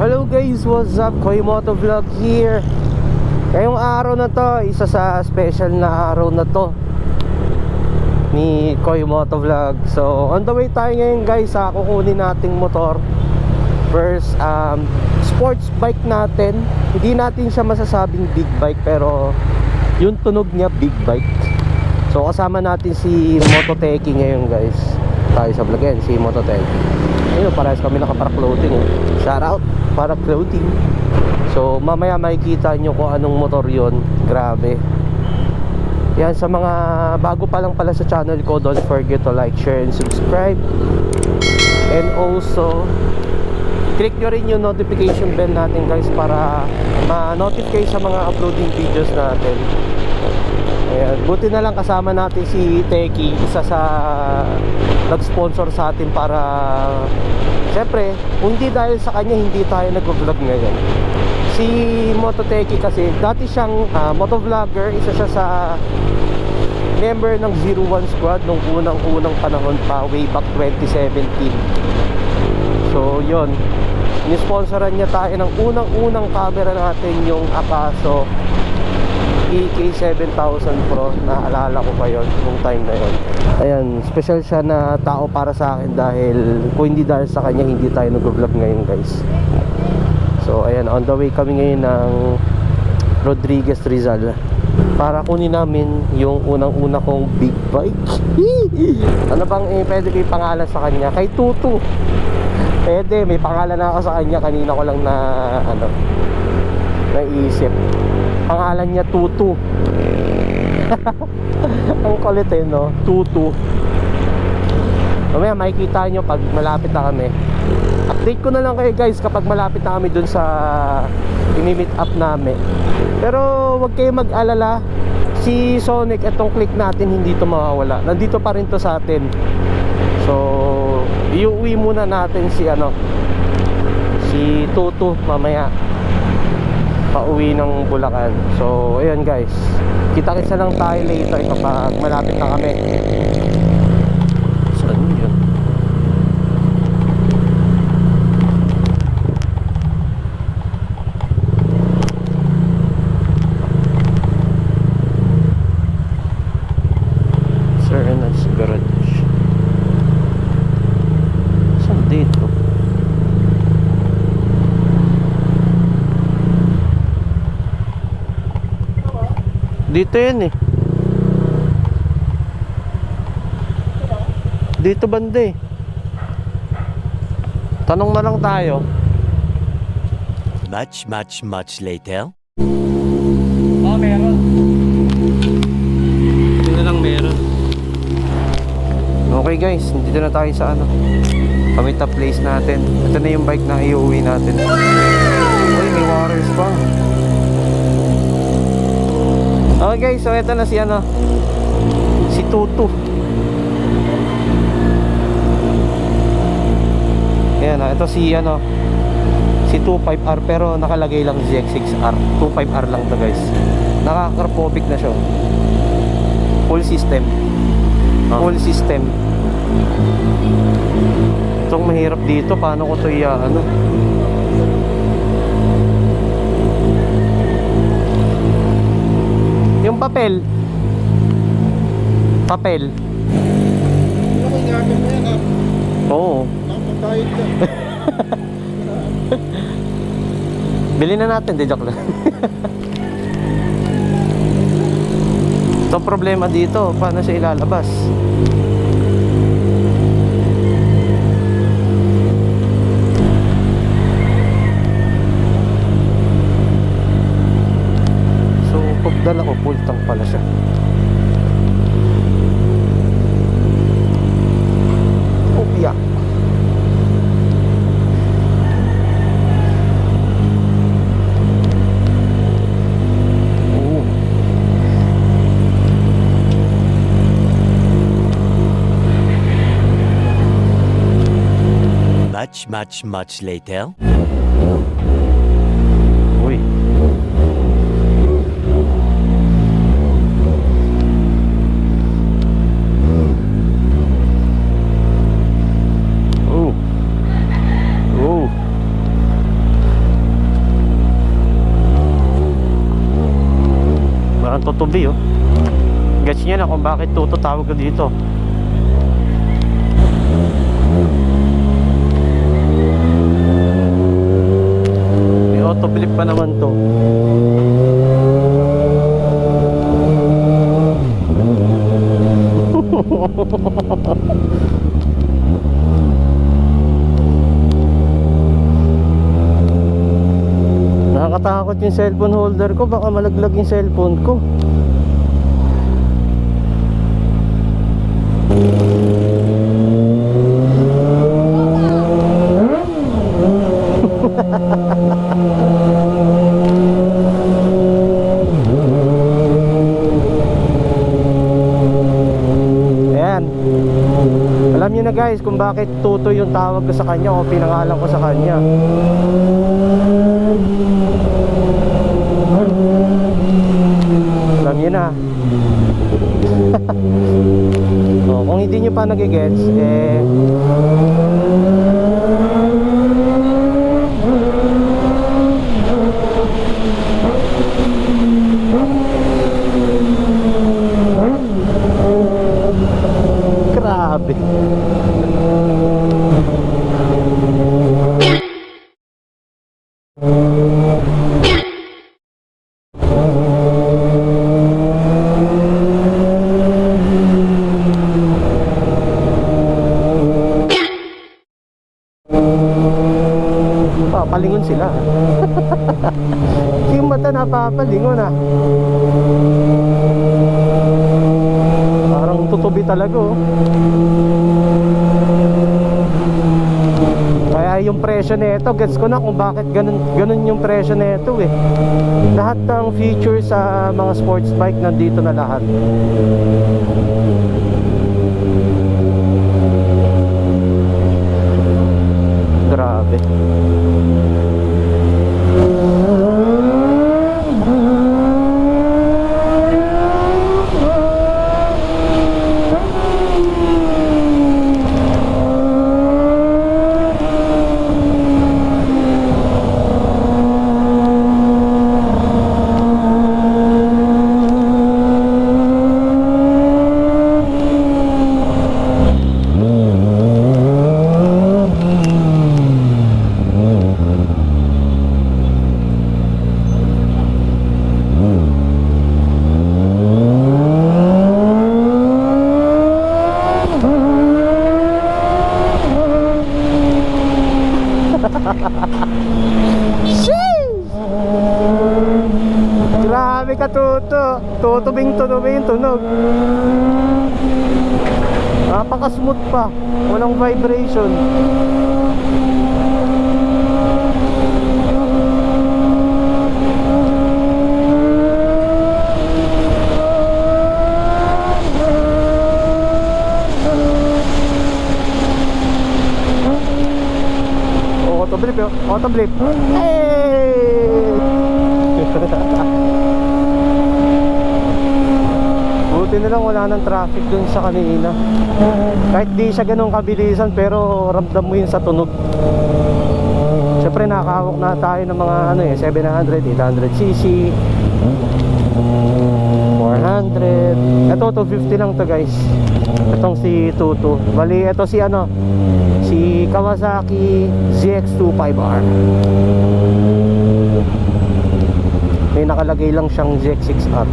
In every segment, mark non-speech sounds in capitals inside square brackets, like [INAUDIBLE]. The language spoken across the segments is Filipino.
Hello guys, what's up? Koy Moto Vlog here. Ngayong araw na to, isa sa special na araw na to Ni Koy Moto Vlog. So, on the way tayo ngayon guys sa kukunin nating motor First, um, sports bike natin. Hindi natin siya masasabing big bike Pero, yung tunog niya big bike. So, kasama natin si Mototeki ngayon guys Tayo sa vlog yan, si Mototeki Ayun, parehas kami nakapark clothing eh. Shout out para clothing. So, mamaya makikita nyo kung anong motor yon Grabe. Yan, sa mga bago pa lang pala sa channel ko, don't forget to like, share, and subscribe. And also, click nyo rin yung notification bell natin guys para ma-notify sa mga uploading videos natin. Ayan, buti na lang kasama natin si Teki, isa sa nag-sponsor sa atin para Siyempre, hindi dahil sa kanya hindi tayo nag-vlog ngayon. Si Mototeki kasi dati siyang ah, motovlogger, isa siya sa member ng 01 Squad nung unang-unang panahon pa way back 2017. So, yon Nisponsoran niya tayo ng unang-unang camera natin yung Akaso EK7000 Pro Naalala ko pa yun Nung time na yun. Ayan, special siya na tao para sa akin Dahil kung hindi dahil sa kanya Hindi tayo nag-vlog ngayon guys. So ayan, on the way kami ngayon ng Rodriguez Rizal Para kunin namin yung unang-una kong big bike. [LAUGHS] Ano bang eh, pwede yung pangalan sa kanya? Kay Tutu. Pwede, may pangalan na ako sa kanya. Kanina ko lang na ano Naisip Pangalan niya Tutu. [LAUGHS] Ang kulit eh no? Tutu. Mamaya makikita nyo pag malapit na kami. Update ko na lang kayo guys kapag malapit na kami dun sa Imi-meet up namin. Pero wag kayo mag-alala. Si Sonic, itong click natin hindi to mawawala. Nandito pa rin to sa atin. So Iuwi muna natin si ano Si Tutu mamaya pauwi ng Bulacan. So ayun guys. Kita kita lang tayo later. Kapag malapit na kami Dito yan eh. Dito banda eh. Tanong na lang tayo. Much, much, much later. Oo, meron. Hindi na lang meron. Okay guys, dito na tayo sa ano. Kami top place natin. Ito na yung bike na iuwi natin. Okay guys, so ito na si ano. Si Tutu. Ayan, ah, ito si ano. Si 25R pero nakalagay lang ZX6R. 25R lang to guys. Nakakarpopic na siya. Full system. Full system. Itong mahirap dito, paano ko to iya, ano? Papel. Papel. Ano gamit mo yan? Oo. [LAUGHS] Nakapagkayod ka. Bili na natin, di joke lang. [LAUGHS] Ito problema dito, paano siya ilalabas? Pala siya. Oo. Much, much, much later. 2B oh. Gets nyo na kung bakit tuto tawag ko dito. May auto flip pa naman to. [LAUGHS] Nakakatakot yung cellphone holder ko Baka malaglag yung cellphone ko Ayan. Alam niyo na guys kung bakit Tuto yung tawag ko sa kanya o pinangalan ko sa kanya. Alam niyo na. so, [LAUGHS] kung hindi niyo pa nagigets, eh... Grabe. Papalingon sila. yung mata napapalingon ah. Parang tutubi talaga oh. Kaya yung presyo nito, gets ko na kung bakit ganun, ganun yung presyo nito eh. Lahat ng features sa mga sports bike nandito na lahat. Grabe ka, Toto. Tutubing tutubi yung tunog. Napaka-smooth pa. Walang vibration. Auto blip yun. Auto blip. Hey! Buti na lang wala nang traffic dun sa kanina. Kahit di siya ganun kabilisan pero ramdam mo yun sa tunog. Siyempre nakahawak na tayo ng mga ano eh, 700, 800cc, 400. Ito 250 lang to guys. Itong si Tutu. Bali ito si ano, si Kawasaki ZX25R. May nakalagay lang siyang ZX6R.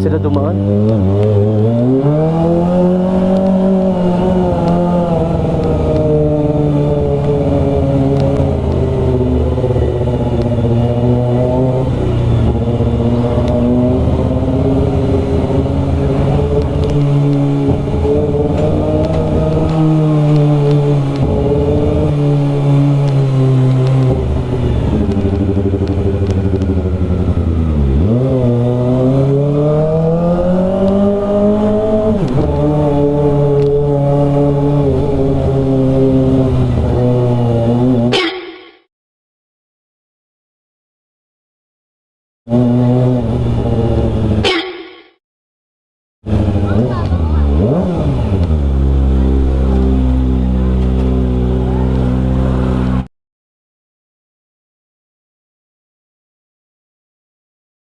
Sila dumaan.